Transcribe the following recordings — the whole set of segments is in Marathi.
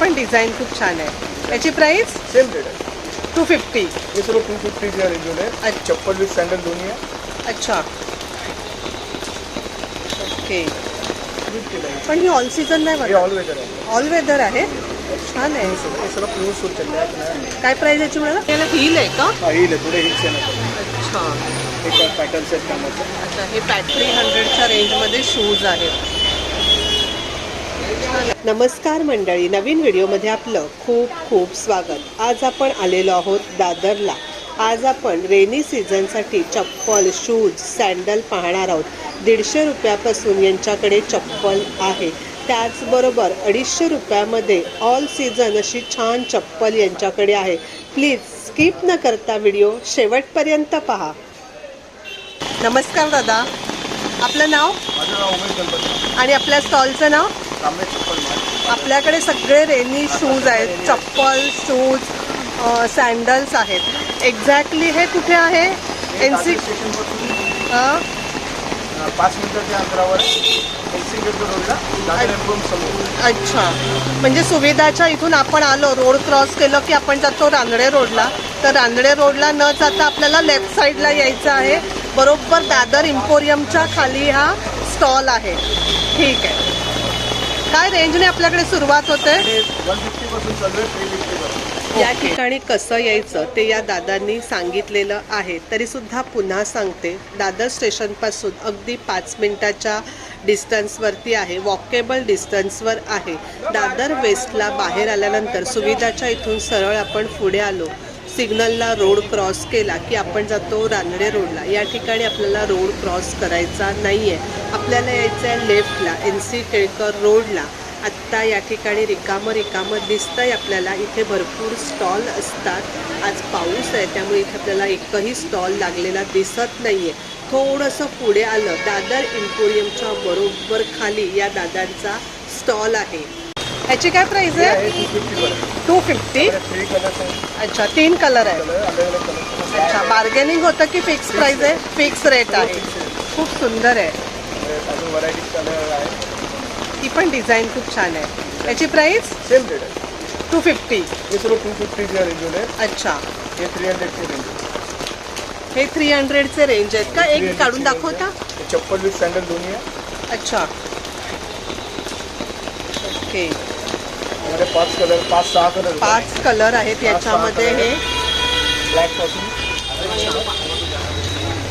पण डिझाईन खूप छान आहे. याची प्राइस सेम रेट आहे. टू फिफ्टी हे सर्व टू फिफ्टीच्या रेंजमध्ये आहे. अच्छा. चप्पल विथ सँडल दोन्ही आहे. अच्छा. ओके आहे. पण ही ऑल सीझन नाही हे बघा ऑल वेदर आहे. ऑल वेदर आहे. छान आहे. हे सर्व प्युअर सूट चालले आहे काय प्राइस याची मला याला हिल आहे का? हा हिल आहे. थोडे हिल्स आहे अच्छा. एक पॅटर्न्स आहेत कामाचे. अच्छा हे थ्री हंड्रेडच्या रेंजमध्ये शूज आहेत. नमस्कार मंडळी नवीन व्हिडिओमध्ये आपलं खूप खूप स्वागत. आज आपण आलेलो आहोत दादरला. आज आपण रेनी सीझनसाठी चप्पल शूज सँडल पाहणार आहोत. दीडशे रुपयापासून यांच्याकडे चप्पल आहे. त्याचबरोबर अडीचशे रुपयामध्ये ऑल सीझन अशी छान चप्पल यांच्याकडे आहे. प्लीज स्किप न करता व्हिडिओ शेवटपर्यंत पहा. नमस्कार दादा. आपलं नाव? आणि आपल्या स्टॉलचं नाव? आपल्याकडे सगळे रेनी शूज आहेत चप्पल शूज सँडल्स आहेत. एक्झॅक्टली हे कुठे आहे? एन सी पाच मिनिटाच्या अंतरावर अच्छा. म्हणजे सुविधाच्या इथून आपण आलो रोड क्रॉस केलं की आपण जातो रांजडे रोडला. तर रांजडे रोडला न जाता आपल्याला लेफ्ट साईडला यायचं आहे. बरोबर दादर इम्पोरियमच्या खाली हा स्टॉल आहे. ठीक आहे. काय रेंजने आपल्याकडे सुरुवात होते? हे वन फिफ्टीपासून चालू आहे थ्री फिफ्टीपासून या ठिकाणी कसं यायचं ते या दादांनी सांगितलेलं आहे. तरी सुद्धा पुन्हा सांगते दादर स्टेशनपासून अगदी पाच मिनिटाच्या डिस्टन्सवरती आहे वॉकेबल डिस्टन्सवर आहे. दादर वेस्टला बाहेर आल्यानंतर सुविधाच्या इथून सरळ आपण पुढे आलो. सिग्नलला रोड क्रॉस केला की आपण जातो रानडे रोडला. या ठिकाणी आपल्याला रोड क्रॉस करायचा नाही आहे आपल्याला यायचं आहे लेफ्टला एन सी टिळकर रोडला. आत्ता या ठिकाणी रिकामं रिकामं दिसतंय आपल्याला. इथे भरपूर स्टॉल असतात. आज पाऊस आहे त्यामुळे इथे आपल्याला एकही स्टॉल लागलेला दिसत नाहीये. थोडंसं पुढे आलं दादर इम्पोरियमच्या बरोबर खाली या दादांचा स्टॉल आहे. ह्याची काय प्राईज आहे? टू फिफ्टी अच्छा तीन कलर आहे. अच्छा बार्गेनिंग होतं की फिक्स प्राइस आहे? फिक्स रेट आहे. खूप सुंदर आहे. ही पण डिझाईन खूप छान आहे. याची प्राइस सेम रेट आहे. टू फिफ्टी अच्छा. हे थ्री हंड्रेडचे रेंज हे थ्री हंड्रेडचे रेंज आहेत का? एक काढून दाखवता? चप्पल विथ सँडल दोन्ही अच्छा. ओके पाच कलर पाच सहा कलर पाच कलर आहेत याच्यामध्ये हे. ब्लॅकपासून.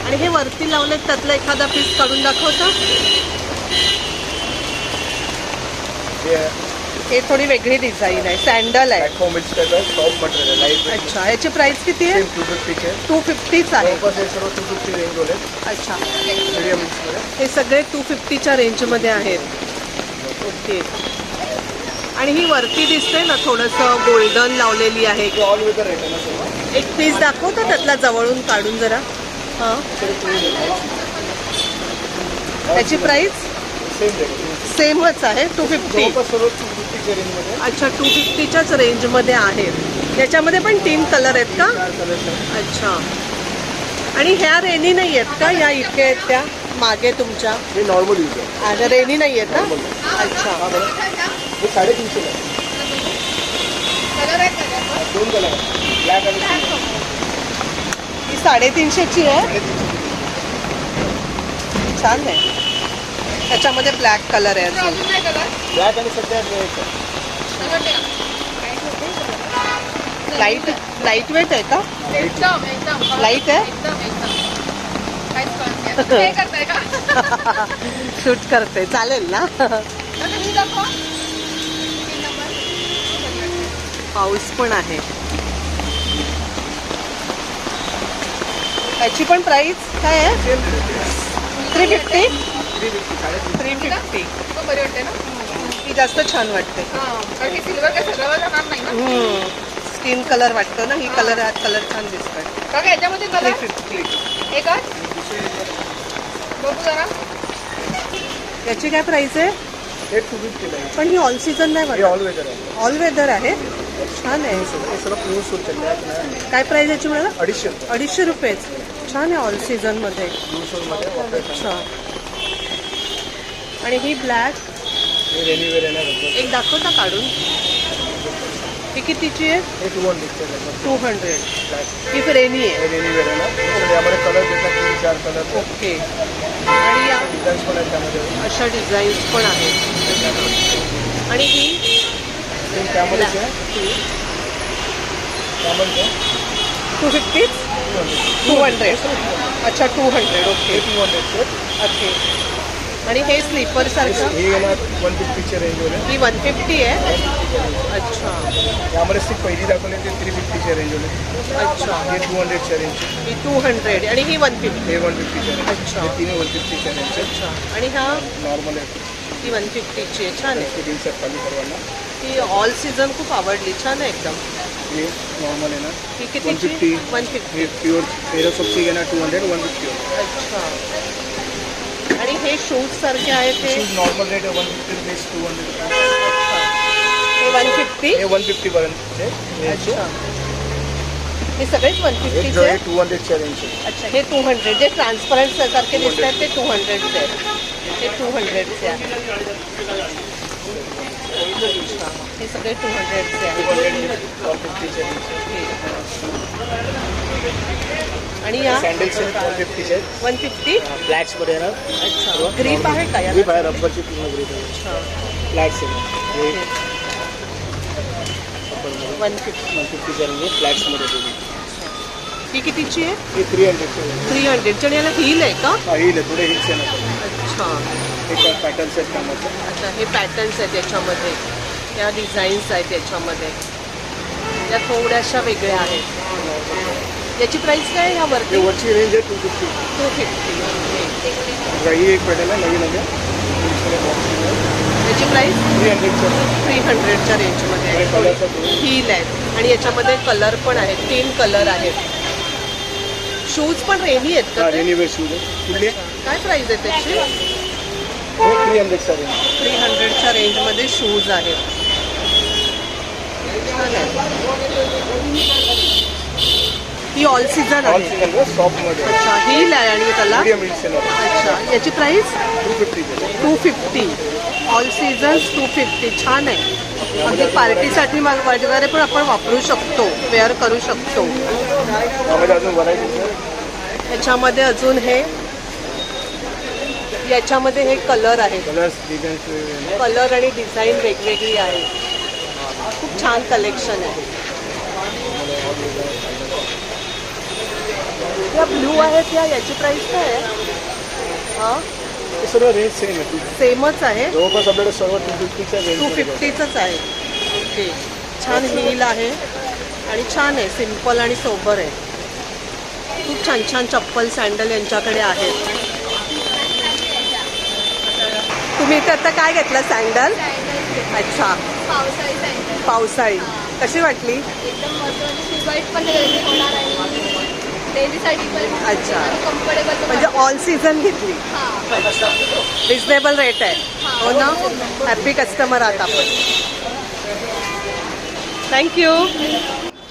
आणि हे वरती लावलेत त्यातला एखादा पीस काढून दाखवता. हे थोडी वेगळी डिझाईन आहे सँडल आहे. सॉफ्ट मटेरियल आहे अच्छा ह्याची प्राइस किती आहे? टू फिफ्टीचे टू फिफ्टीच आहे. जवळपास सर्व टू फिफ्टी रेंज होते अच्छा. हे सगळे टू फिफ्टीच्या रेंजमध्ये आहेत. ओके आणि ही वरती दिसते ना थोडंसं गोल्डन लावलेली आहे. एक पीस दाखवतो त्यातला जवळून काढून जरा. हां. त्याची प्राइस सेमच आहे टू फिफ्टी अच्छा टू फिफ्टीच्याच रेंजमध्ये आहेत याच्यामध्ये पण तीन कलर आहेत का? अच्छा. आणि ह्या रेनी नाही आहेत का? या इतक्या आहेत त्या? मागे तुमच्या. हे नॉर्मल यूज आहे. रेनी नाही आहेत ना? अच्छा. हा हे साडेतीनशे आहे दोन कलर आहे ब्लॅक आणि silver. ही साडेतीनशेची आहे. साडेतीनशे छान आहे. त्याच्यामध्ये ब्लॅक कलर आहे अजून. ब्लॅक आणि सध्या आहे. लाइट लाइट वेट आहे का? लाइट आहे एकदम एकदम काहीच कळत नाही. हे करताय का? शूट करते. चालेल ना? आता तुम्ही दाखवा. तीन नंबर. पाऊस पण आहे. याची पण प्राइस काय आहे? थ्री फिफ्टी थ्री फिफ्टी तो बरी वाटते ना? ही जास्त छान वाटते. हा कारण की सिल्वर काय सगळं जाणार नाही ना? स्किन कलर वाटतो ना? ही कलर हा कलर छान दिसतोय. कारण याच्यामध्ये थ्री फिफ्टी एकच याची काय प्राइस आहे? पण ही ऑल सीझन नाही हे बघा. ऑल वेदर आहे. ऑल वेदर आहे. छान आहे. काय प्राइस याची मला अडीचशे अडीचशे रुपयेच. छान आहे ऑल सूटमध्ये वापरायचं अच्छा आणि ही ब्लॅक एक दाखवता काढून. कितीची आहे? हे टू हंड्रेड ही फ्रेनी आहे? रेनीवेअर आहे. ना यामध्ये कलर देतात तीन चार कलर ओके. आणि या डिझाईन्स पण आहेत त्यामध्ये. अशा डिझाईन्स पण आहेत. आणि ही? त्यामध्ये two fifty two hundred hundred अच्छा टू हंड्रेड ओके हे टू हंड्रेडचे ओके आणि हे स्लीपर सारखं. हे येणार वन फिफ्टीच्या रेंजवर आहे ही वन फिफ्टी आहे. अच्छा. यामध्ये ती पहिली दाखवली ते थ्री फिफ्टीच्या रेंजवर आहे अच्छा. हे टू हंड्रेडच्या रेंजचे ही टू हंड्रेड आणि ही वन फिफ्टी हे वन फिफ्टीच्या रेंज अच्छा. हे तिन्ही वन फिफ्टीच्या रेंजचे अच्छा. आणि हा? नॉर्मल आहे. ही वन फिफ्टीची आहे. छान आहे. फिटिंग सेट ही ऑल सीझन खूप आवडली. छान आहे एकदम. हे नॉर्मल आहे ना. ही 150. कितीची वन फिफ्टी हे प्युअर पेरोसॉपची घेणार टू हंड्रेड वन फिफ्टी अच्छा. हे शूज सारखे आहेत ते. नॉर्मल रेट आहे one fifty rupees two hundred one fifty one फिफ्टीपर्यंतचे हे अच्छा. हे सगळेच वन फिफ्टीचे आहे टू हंड्रेडच्या रेंजचे अच्छा हे टू हंड्रेड जे ट्रान्सपरंट सारखे दिसत आहेत ते टू हंड्रेडचे आहेत हे टू हंड्रेडचे आहेत अच्छा. हे सगळे टू हंड्रेडचे आहेत. हंड्रेड. आणि या वन फिफ्टी फ्लॅट्समध्ये येणार. अच्छा. ग्रीप आहे. का ग्रीप आहे. रब्बरची पूर्ण ग्रीप आहे फ्लॅट्स आहे वन फिफ्टी वन फिफ्टीच्या रेंज फ्लॅट्समध्ये दोन्ही ही कितीची आहे? हे थ्री हंड्रेडचे थ्री हंड्रेडची आणि याला हिल आहे का? हा हिल आहे. थोडे हिल्स आहे ना अच्छा. हे पॅटर्न्स आहेत कामाचे? अच्छा हे पॅटर्न्स आहेत याच्यामध्ये. त्या डिझाईन्स आहेत याच्यामध्ये. त्या थोड्याशा वेगळ्या आहेत. याची प्राइस काय आहे हे यावरती वरची रेंज आहे टू फिफ्टी टू फिफ्टी ही एक पॅटर्न आहे नवीन आहे. याची प्राइस थ्री हंड्रेडचं थ्री हंड्रेडच्या रेंजमध्ये आहे. हिल आहेत आणि याच्यामध्ये कलर पण आहेत. तीन कलर आहेत. शूज पण रेनी आहेत का ते? रेनीवेअर शूज कुठले? काय प्राइस आहे त्याची? थ्री रेंज थ्री हंड्रेडच्या रेंजमध्ये शूज आहेत. आहे. ही ऑल सीझन आहे. अच्छा हिल आहे आणि त्याला? आहे अच्छा याची price two fifty all seasons two fifty छान आहे. अगदी पार्टीसाठी वगैरे पण आपण वापरू शकतो वेअर करू शकतो. आहे याच्यामध्ये अजून हे याच्यामध्ये हे कलर डिझाईन्स कलर आणि डिझाईन वेगवेगळी आहे. खूप छान कलेक्शन आहे. या ब्लू आहेत या याची प्राइस काय आहे? हां? सर्व रेंज सेम आहे. सेमच आहे. जवळपास आपल्याकडे सर्व टू फिफ्टीच्या टू फिफ्टीचंच आहे. ओके. छान हिल आहे आणि छान आहे सिंपल आणि सोबर आहे. खूप छान छान चप्पल सँडल यांच्याकडे आहेत. तुम्ही इथे आता काय घेतलं सँडल अच्छा. पावसाळी सँडल पावसाळी. कशी वाटली? एकदम मस्त. म्हणजे शिवाईट पण रेडी होणार आणि डेलीसाठी पण अच्छा. कम्फर्टेबल म्हणजे ऑल सीझन घेतली. हां. रिजनेबल रेट आहे. हो. ना? हॅपी कस्टमर आहात आपण. थँक्यू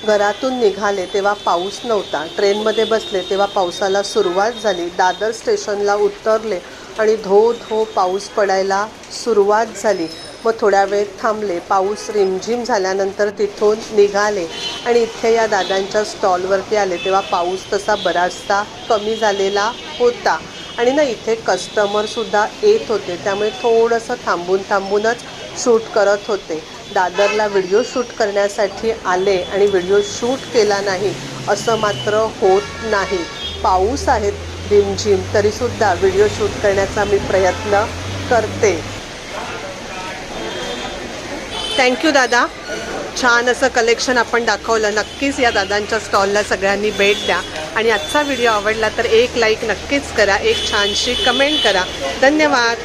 घरातून निघाले तेव्हा पाऊस नव्हता. ट्रेनमध्ये बसले तेव्हा पावसाला सुरुवात झाली. दादर स्टेशनला उतरले आणि धो धो पाऊस पडायला सुरुवात झाली. मग थोड्या वेळ थांबले. पाऊस रिमझिम झाल्यानंतर तिथून निघाले आणि इथे या दादांच्या स्टॉलवरती आले. तेव्हा पाऊस तसा बराचसा कमी झालेला होता आणि ना इथे कस्टमरसुद्धा येत होते. त्यामुळे थोडंसं थांबून थांबूनच शूट करत होते. दादरला व्हिडिओ शूट करण्यासाठी आले आणि व्हिडिओ शूट केला नाही असं मात्र होत नाही. पाऊस आहेत रिमझिम तरीसुद्धा व्हिडिओ शूट करण्याचा मी प्रयत्न करते. थँक्यू दादा. छान असं कलेक्शन आपण दाखवलं. नक्कीच या दादांच्या स्टॉलला सगळ्यांनी भेट द्या. आणि आजचा व्हिडिओ आवडला तर एक लाईक नक्कीच करा. एक छानशी कमेंट करा. धन्यवाद.